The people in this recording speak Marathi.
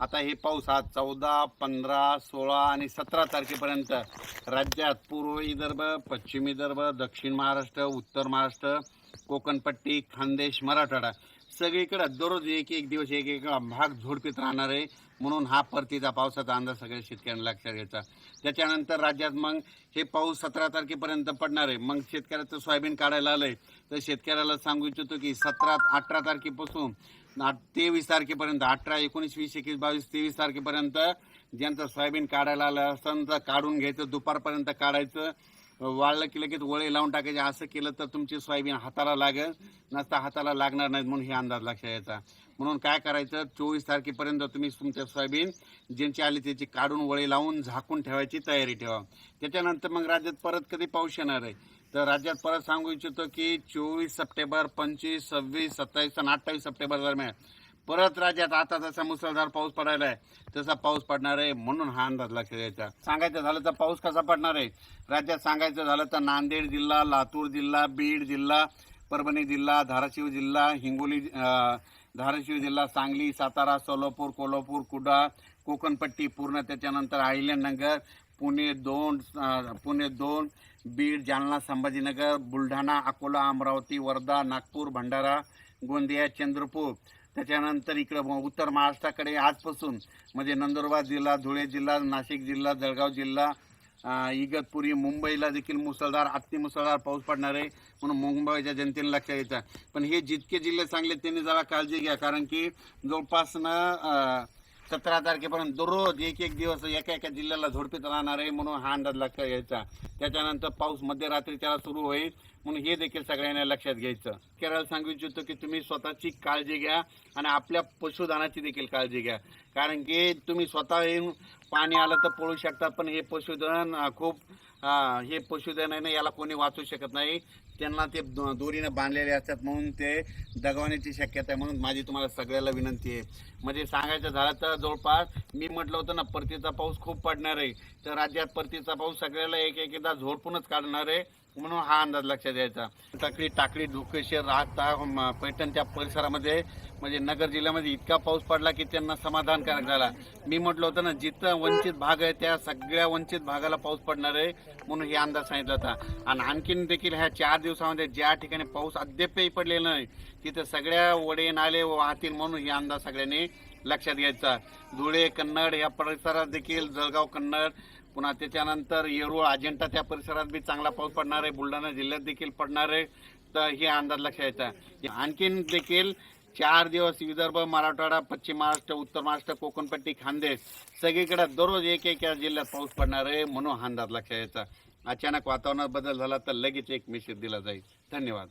आता हे पाऊस हा चौदा पंधरा सोळा आणि सतरा तारखेपर्यंत राज्यात पूर्व विदर्भ पश्चिम विदर्भ दक्षिण महाराष्ट्र उत्तर महाराष्ट्र कोकणपट्टी खानदेश मराठवाडा सगळीकडे दररोज एक एक दिवस एक एक भाग झोडपीत राहणार आहे. म्हणून हा परतीचा पावसाचा अंदाज सगळ्या शेतकऱ्यांना लक्षात घ्यायचा. त्याच्यानंतर राज्यात मग हे पाऊस सतरा तारखेपर्यंत पडणार आहे. मग शेतकऱ्याचं सोयाबीन काढायला आलंय. तर शेतकऱ्याला सांगू इच्छितो की सतरा अठरा तारखेपासून तेवीस तारखेपर्यंत अठरा एकोणीस वीस एकवीस बावीस तेवीस तारखेपर्यंत ज्यांचं सोयाबीन काढायला आलं असं तर काढून घ्यायचं. दुपारपर्यंत काढायचं. वाळलं की लगेच वळे लावून टाकायचे. असं केलं तर तुमची सोयाबीन हाताला लागेल. नसता हाताला लागणार नाही म्हणून हे अंदाज लक्षात यायचा. म्हणून काय करायचं? चोवीस तारखेपर्यंत तुम्ही तुमच्या सोयाबीन ज्यांची आली त्याची काढून वळे लावून झाकून ठेवायची तयारी ठेवा. त्याच्यानंतर मग राज्यात परत कधी पाऊस येणार आहे? तर राज्यात परत सांगू इच्छितो की चोवीस सप्टेंबर पंचवीस सव्वीस सत्तावीस आणि अठ्ठावीस सप्टेंबर दरम्यान परत राज्यात आता जसा मुसळधार पाऊस पडायला आहे तसा पाऊस पडणार आहे म्हणून हा अंदाज लक्षात द्यायचा सांगायचं झालं तर पाऊस कसा पडणार आहे? राज्यात सांगायचं झालं तर नांदेड जिल्हा लातूर जिल्हा बीड जिल्हा परभणी जिल्हा धाराशिव जिल्हा हिंगोली धाराशिव जिल्हा सांगली सातारा सोलापूर कोल्हापूर कुडाळ कोकणपट्टी पूर्ण त्याच्यानंतर अहिल्यानगर पुणे दोन पुणे दोन बीड जालना संभाजीनगर बुलढाणा अकोला अमरावती वर्धा नागपूर भंडारा गोंदिया चंद्रपूर. त्याच्यानंतर इकडं उत्तर महाराष्ट्राकडे आजपासून म्हणजे नंदुरबार जिल्हा धुळे जिल्हा नाशिक जिल्हा जळगाव जिल्हा इगतपुरी मुंबईला देखील मुसळधार अतिमुसळधार पाऊस पडणार आहे. म्हणून मुंबईच्या जनतेने लक्षात येतं पण हे जितके जिल्हे चांगले त्यांनी जरा काळजी घ्या. कारण की जवळपास ना सतरा तारखेपर्यंत दररोज एक एक दिवस एका एका जिल्ह्याला झोडपीत राहणार आहे. म्हणून हा अंदाज लक्षात घ्यायचा. त्याच्यानंतर पाऊस मध्यरात्री त्याला सुरू होईल. म्हणून हे देखील सगळ्यांना लक्षात घ्यायचं. केरळ सांगू इच्छितो की तुम्ही स्वतःची काळजी घ्या आणि आपल्या पशुधनाची देखील काळजी घ्या. कारण की तुम्ही स्वतः येऊन पाणी आलं तर पळू शकता पण हे पशुधन खूप हे पशुधन आहे ना याला कोणी वाचू शकत नाही. त्यांना ते दो- दोरीनं बांधलेले असतात म्हणून ते दगवण्याची शक्यता आहे म्हणून माझी तुम्हाला सगळ्याला विनंती आहे. म्हणजे सांगायचं झालं तर जवळपास मी म्हटलं होतं ना परतीचा पाऊस खूप पडणार आहे. तर राज्यात परतीचा पाऊस सगळ्याला एक एकदा झोडपूनच काढणार आहे. म्हणून हा अंदाज लक्षात द्यायचा टाकळी टाकळी धुकेशी राहता हो, म- पैठणच्या परिसरामध्ये म्हणजे नगर जिल्ह्यामध्ये इतका पाऊस पडला की त्यांना समाधानकारक झाला. मी म्हटलं होतं ना जिथं वंचित भाग आहे त्या सगळ्या वंचित भागाला पाऊस पडणार आहे म्हणून हे अंदाज सांगितला होता. आणि आणखीन देखील ह्या चार दिवसामध्ये ज्या ठिकाणी पाऊस अद्यापही पडलेला नाही तिथं सगळ्या वडे नाले वाहतील म्हणून हे अंदाज सगळ्यांनी लक्षात घ्यायचा. धुळे कन्नड या परिसरात देखील जळगाव कन्नड पुन्हा त्याच्यानंतर येरूळ अजिंठा त्या परिसरात बी चांगला पाऊस पडणार आहे. बुलढाणा जिल्ह्यात देखील पडणार आहे. तर हे अंदाज लक्षात घ्यायचा आणखीन देखील चार दिवस विदर्भ मराठवाडा पश्चिम महाराष्ट्र उत्तर महाराष्ट्र कोकणपट्टी खानदेश सगळीकडे दररोज एक एक या जिल्ह्यात पाऊस पडणार आहे म्हणून हा अंदाज लक्षात यायचा अचानक वातावरणात बदल झाला तर लगेच एक मेसेज दिला जाईल. धन्यवाद.